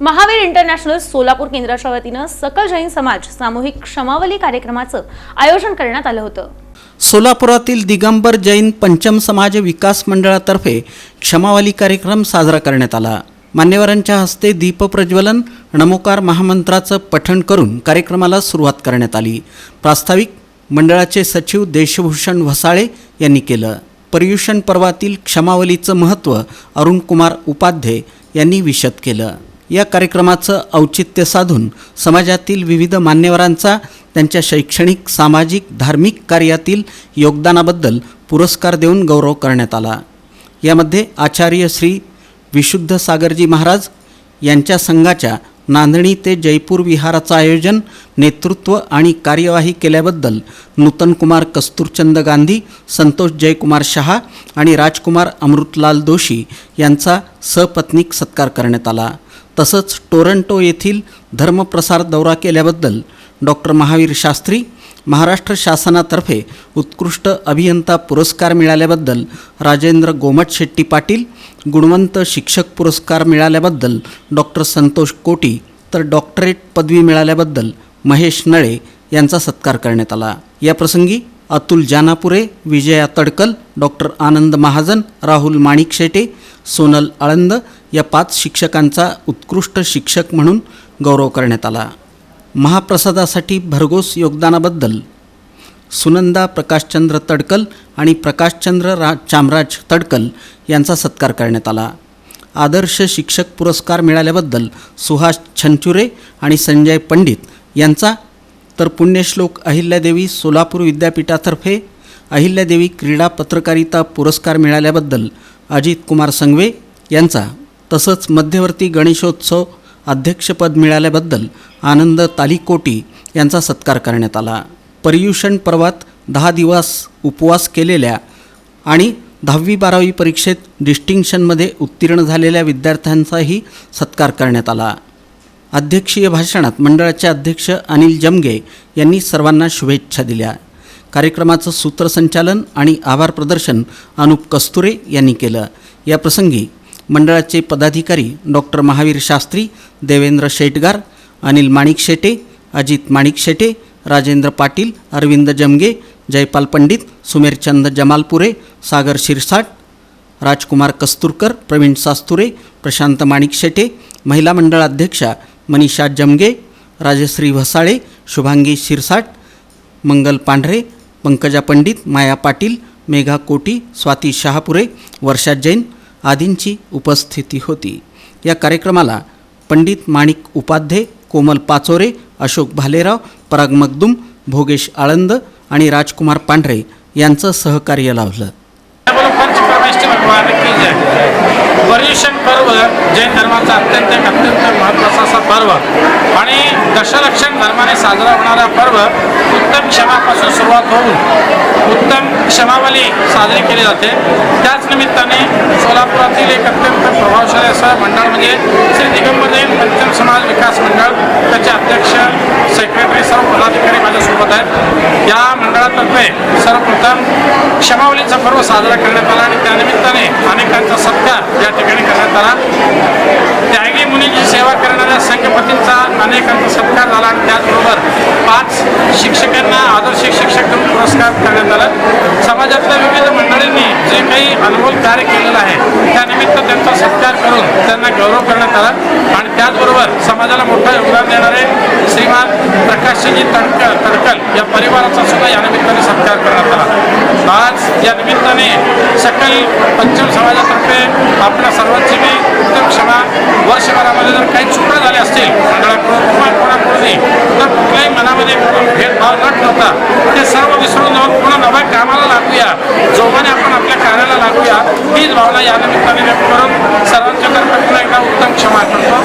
Mahavir international Solapur केंद्राच्या वतीनं सकल जैन समाज सामूहिक क्षमावली कार्यक्रमाचं आयोजन करण्यात आलं होतं. सोलापुरातील दिगंबर जैन पंचम समाज विकास मंडळातर्फे क्षमावली कार्यक्रम साजरा करण्यात आला. मान्यवरांच्या हस्ते दीपप्रज्वलन नमोकार महामंत्राचं पठण करून कार्यक्रमाला सुरुवात करण्यात आली. प्रास्ताविक मंडळाचे सचिव देशभूषण वसाळे यांनी केलं. पर्युषण पर्वातील क्षमावलीचं महत्त्व अरुणकुमार उपाध्ये यांनी विशद केलं. या कार्यक्रमाचं औचित्य साधून समाजातील विविध मान्यवरांचा त्यांच्या शैक्षणिक सामाजिक धार्मिक कार्यातील योगदानाबद्दल पुरस्कार देऊन गौरव करण्यात आला. यामध्ये आचार्य श्री विशुद्ध सागरजी महाराज यांच्या संघाच्या नांदणी ते जयपूर विहाराचं आयोजन नेतृत्व आणि कार्यवाही केल्याबद्दल नूतनकुमार कस्तुरचंद गांधी संतोष जयकुमार शहा आणि राजकुमार अमृतलाल दोशी यांचा सपत्नीक सत्कार करण्यात आला. तसंच टोरंटो येथील धर्मप्रसार दौरा केल्याबद्दल डॉक्टर महावीर शास्त्री महाराष्ट्र शासनातर्फे उत्कृष्ट अभियंता पुरस्कार मिळाल्याबद्दल राजेंद्र गोमट शेट्टी पाटील गुणवंत शिक्षक पुरस्कार मिळाल्याबद्दल डॉक्टर संतोष कोटी तर डॉक्टरेट पदवी मिळाल्याबद्दल महेश नळे यांचा सत्कार करण्यात आला. याप्रसंगी अतुल जानापुरे विजया तडकल डॉक्टर आनंद महाजन राहुल माणिक शेटे सोनल आळंद या पाच शिक्षकांचा उत्कृष्ट शिक्षक म्हणून गौरव करण्यात आला. महाप्रसादासाठी भरघोस योगदानाबद्दल सुनंदा प्रकाशचंद्र तडकल आणि प्रकाशचंद्र रा चामराज तडकल यांचा सत्कार करण्यात आला. आदर्श शिक्षक पुरस्कार मिळाल्याबद्दल सुहास छंचुरे आणि संजय पंडित यांचा तर पुण्यश्लोक अहिल्यादेवी सोलापूर विद्यापीठातर्फे अहिल्यादेवी क्रीडा पत्रकारिता पुरस्कार मिळाल्याबद्दल अजित कुमार संघवे यांचा तसंच मध्यवर्ती गणेशोत्सव अध्यक्षपद मिळाल्याबद्दल आनंद तालिकोटी यांचा सत्कार करण्यात आला. पर्युषण पर्वात दहा दिवस उपवास केलेल्या आणि दहावी बारावी परीक्षेत डिस्टिंक्शनमध्ये उत्तीर्ण झालेल्या विद्यार्थ्यांचाही सत्कार करण्यात आला. अध्यक्षीय भाषणात मंडळाचे अध्यक्ष अनिल जमगे यांनी सर्वांना शुभेच्छा दिल्या. कार्यक्रमाचं सूत्रसंचालन आणि आभार प्रदर्शन अनुप कस्तुरे यांनी केलं. याप्रसंगी मंडळाचे पदाधिकारी डॉक्टर महावीर शास्त्री देवेंद्र शेटगार अनिल माणिक शेटे अजित माणिक शेटे राजेंद्र पाटील अरविंद जमगे जयपाल पंडित सुमेरचंद जमालपुरे सागर शिरसाट राजकुमार कस्तुरकर प्रवीण सास्तुरे प्रशांत माणिक शेटे महिला मंडळ अध्यक्षा मनीषा जमगे राजश्री भसाळे शुभांगी शिरसाट मंगल पांढरे पंकजा पंडित माया पाटील मेघा कोटी स्वाती शहापुरे वर्षा जैन आदींची उपस्थिती होती. या कार्यक्रमाला पंडित माणिक उपाध्ये कोमल पाचोरे अशोक भालेराव पराग मगदुम भोगेश आळंद आणि राजकुमार पांढरे यांचं सहकार्य लाभलं. पर्युषण पर्व जैन धर्माचा अत्यंत एक अत्यंत महत्त्वाचा असा पर्व. आणि दशलक्षण धर्माने साजरा होणारा पर्व उत्तम क्षमापासून सुरुवात होऊन उत्तम क्षमावली साजरी केली जाते. त्याच निमित्ताने सोलापुरातील एक अत्यंत प्रभावशाली असं मंडळ म्हणजे श्री दिगंबर जैन पंचम समाज विकास मंडळ त्याचे अध्यक्ष सेक्रेटरी सर्व पदाधिकारी माझ्यासोबत आहेत. या मंडळातर्फे सर्वप्रथम क्षमावलीचा पर्व साजरा करण्यात आला आणि त्यानिमित्ताने अनेकांचा सत्कार या ठिकाणी करण्यात आला. सेवा करणाऱ्या संघपतींचा अनेकांचा सत्कार झाला. आणि त्याचबरोबर पाच शिक्षकांना आदर्श शिक्षक म्हणून पुरस्कार करण्यात आला. समाजातल्या विविध मंडळींनी जे काही अनमोल कार्य केलेलं आहे त्यानिमित्त त्यांचा सत्कार करून त्यांना गौरव करण्यात आला. आणि त्याचबरोबर समाजाला मोठं योगदान देणारे श्रीमान प्रकाशजी तडकल तडकल या परिवाराचा सुद्धा या निमित्ताने सत्कार करण्यात आला. आज या निमित्ताने सकल पंचम समाजातर्फे आपल्या सर्वांची मी उत्तम क्षमा वर्षभरामध्ये जर काही चुका झाल्या असतील मंडळाकडून किंवा कोणाकडूनही तर कुठल्याही मनामध्ये भेदभाव न ठेवता ते सर्व विसरून जाऊन पुन्हा नव्या कामाला लागूया. जोमाने आपण आपल्या कार्याला लागूया. हीच भावना या निमित्ताने व्यक्त करून सर्वांच्या तर्फे पुन्हा एकदा उत्तम क्षमा करतो.